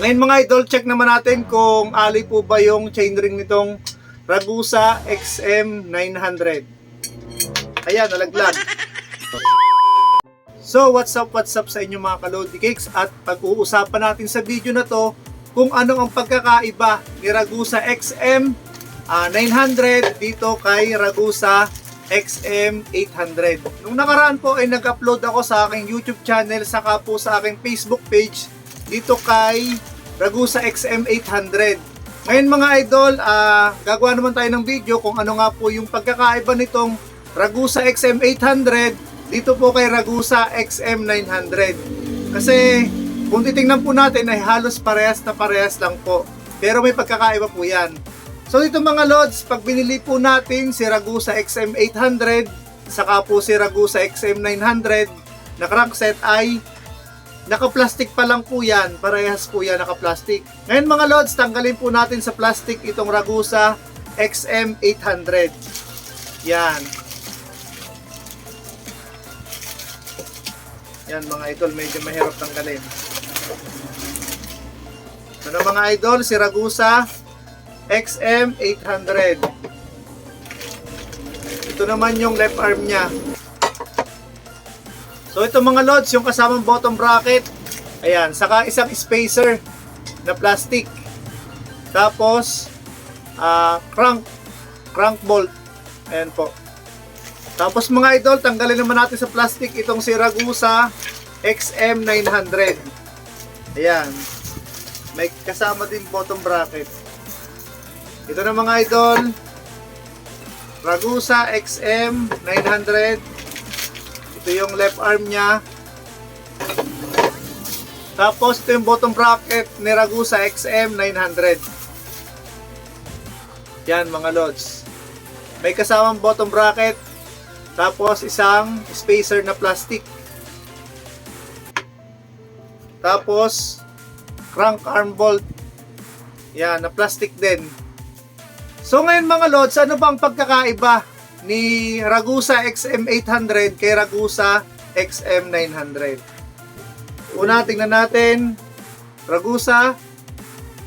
Ngayon mga idol, check naman natin kung alloy po ba yung chainring nitong Ragusa XM900. Ayan, nalaglag. So, what's up, what's up sa inyo mga kalodi cakes at pag-uusapan natin sa video na to kung ano ang pagkakaiba ni Ragusa XM ah, 900 dito kay Ragusa XM 800. Nung nakaraan po ay nag-upload ako sa aking YouTube channel saka po sa aking Facebook page dito kay Ragusa XM 800. Ngayon mga idol, ah, gagawa naman tayo ng video kung ano nga po yung pagkakaiba nitong Ragusa XM 800 dito po kay Ragusa XM 900. Kasi kung titingnan po natin ay halos parehas na parehas lang po. Pero may pagkakaiba po yan. So dito mga lods, pag binili po natin si Ragusa XM 800, saka po si Ragusa XM 900 na crankset ay naka-plastic pa lang po yan. Parehas po yan naka-plastic. Ngayon mga lods, tanggalin po natin sa plastic itong Ragusa XM 800. Yan. Yan mga idol, medyo mahirap tanggalin. Ito na mga idol, si Ragusa XM 800. Ito naman yung left arm niya. So ito mga lods, yung kasamang bottom bracket. Ayan, saka isang spacer na plastic. Tapos ah, crank crank bolt. Ayan po. Tapos mga idol, tanggalin naman natin sa plastic itong si Ragusa XM900. Ayan. May kasama din bottom bracket. Ito na mga idol. Ragusa XM900. Ito yung left arm niya. Tapos ito yung bottom bracket ni Ragusa XM900. Yan mga lods. May kasamang bottom bracket. Tapos isang spacer na plastic. Tapos crank arm bolt. Yan, na plastic din. So ngayon mga lods, ano ba ang pagkakaiba ni Ragusa XM800 kay Ragusa XM900? Una, tingnan natin. Ragusa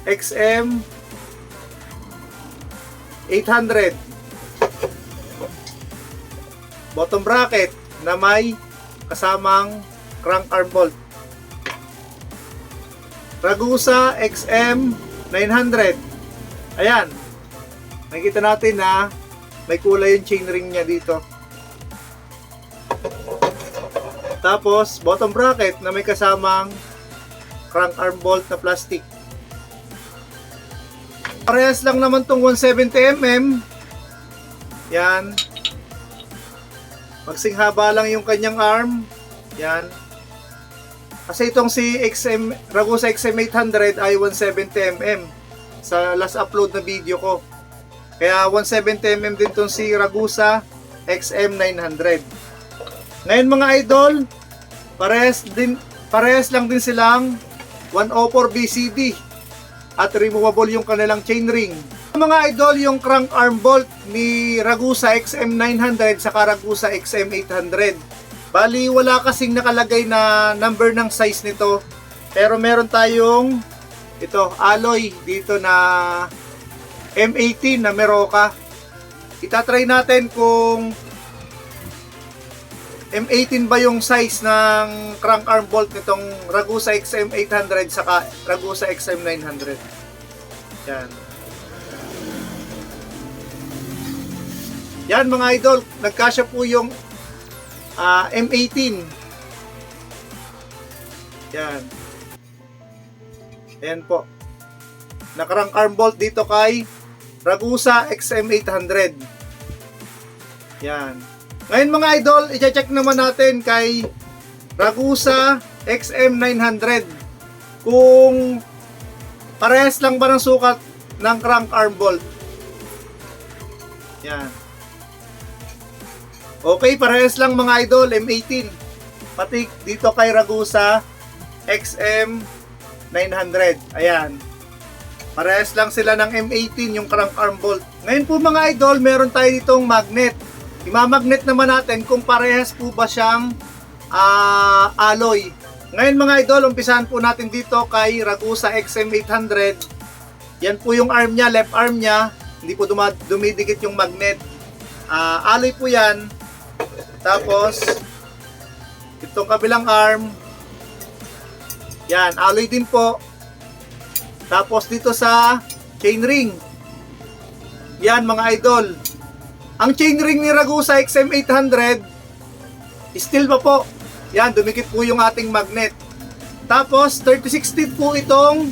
XM 800 bottom bracket na may kasamang crank arm bolt. Ragusa XM 900. Ayan. Nakikita natin na may kulay yung chainring niya dito. Tapos, bottom bracket na may kasamang crank arm bolt na plastic. Parehas lang naman tong 170mm. Yan. Magsing haba lang yung kanyang arm. Yan. Kasi itong si XM, Ragusa XM800 ay 170mm sa last upload na video ko. Kaya 170mm din tong si Ragusa XM900. Ngayon mga idol, parehas din parehas lang din silang 104 BCD at removable yung kanilang chainring. Mga idol, yung crank arm bolt ni Ragusa XM900 sa Ragusa XM800. Bali, wala kasing nakalagay na number ng size nito. Pero meron tayong ito, alloy dito na M18 na Meroka. Itatry natin kung M18 ba yung size ng crank arm bolt nitong Ragusa XM800 saka Ragusa XM900. Yan. Yan mga idol, nagkasya po yung ah, M18. Yan. Ayan po. Nakarang arm bolt dito kay Ragusa XM800. Yan. Ngayon mga idol, i-check naman natin kay Ragusa XM900 kung parehas lang ba ng sukat ng crank arm bolt. Yan. Okay, parehas lang mga idol, M18. Pati dito kay Ragusa XM900. Ayan. Parehas lang sila ng M18 yung crank arm bolt. Ngayon po mga idol, meron tayo ditong magnet. Imamagnet naman natin kung parehas po ba siyang ah, alloy. Ngayon mga idol, umpisahan po natin dito kay Ragusa XM800. Yan po yung arm niya, left arm niya. Hindi po dumidikit yung magnet. Ah, alloy po yan. Tapos, itong kabilang arm. Yan, alloy din po. Tapos dito sa chainring. Yan mga idol. Ang chainring ni Ragusa XM800, steel pa po. Yan, dumikit po yung ating magnet. Tapos, 36 teeth po itong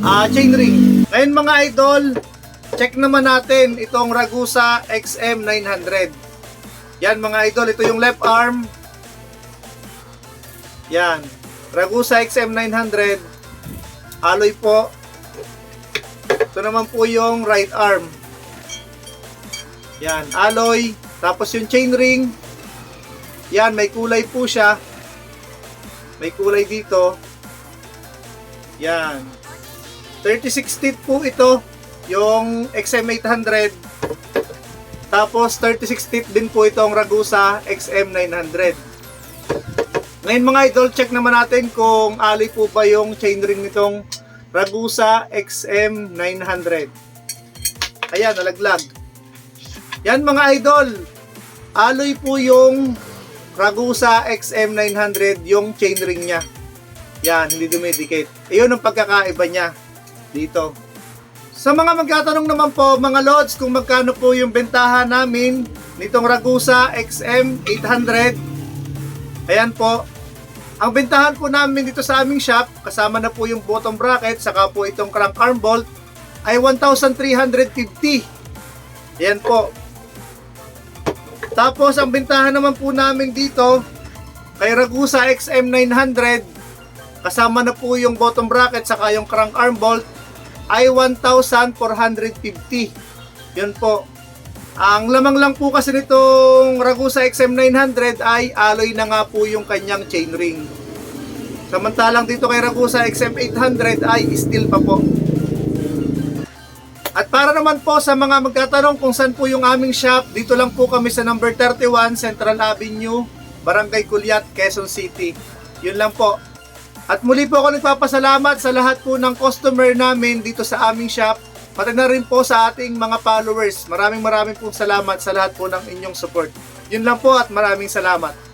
ah chainring. Ngayon mga idol, check naman natin itong Ragusa XM900. Yan mga idol, ito yung left arm. Yan. Ragusa XM900. Alloy po. Ito naman po yung right arm. Yan, alloy. Tapos yung chainring. Yan, may kulay po siya. May kulay dito. Yan. 36 teeth po ito. Yung XM800. Tapos 36 teeth din po itong Ragusa XM900. Ngayon mga idol, check naman natin kung alloy po ba yung chainring nitong Ragusa XM900. Ayan, nalaglag. Yan mga idol, alloy po yung Ragusa XM900 yung chainring niya. Yan, hindi dumidikit. Iyon ang pagkakaiba niya dito. Sa mga magtatanong naman po, mga lods, kung magkano po yung bentahan namin nitong Ragusa XM800. Ayan po. Ang bentahan po namin dito sa aming shop, kasama na po yung bottom bracket, saka po itong crank arm bolt, ay 1,350. Ayan po. Tapos, ang bentahan naman po namin dito, kay Ragusa XM900, kasama na po yung bottom bracket, saka yung crank arm bolt, ay 1,450. Yun po. Ang lamang lang po kasi nitong Ragusa XM900 ay alloy na nga po yung kanyang chainring. Samantalang dito kay Ragusa XM800 ay steel pa po. At para naman po sa mga magtatanong kung saan po yung aming shop, dito lang po kami sa number 31 Central Avenue, Barangay Culiat, Quezon City. Yun lang po. At muli po ako nagpapasalamat sa lahat po ng customer namin dito sa aming shop. Pati na rin po sa ating mga followers. Maraming maraming po salamat sa lahat po ng inyong support. Yun lang po at maraming salamat.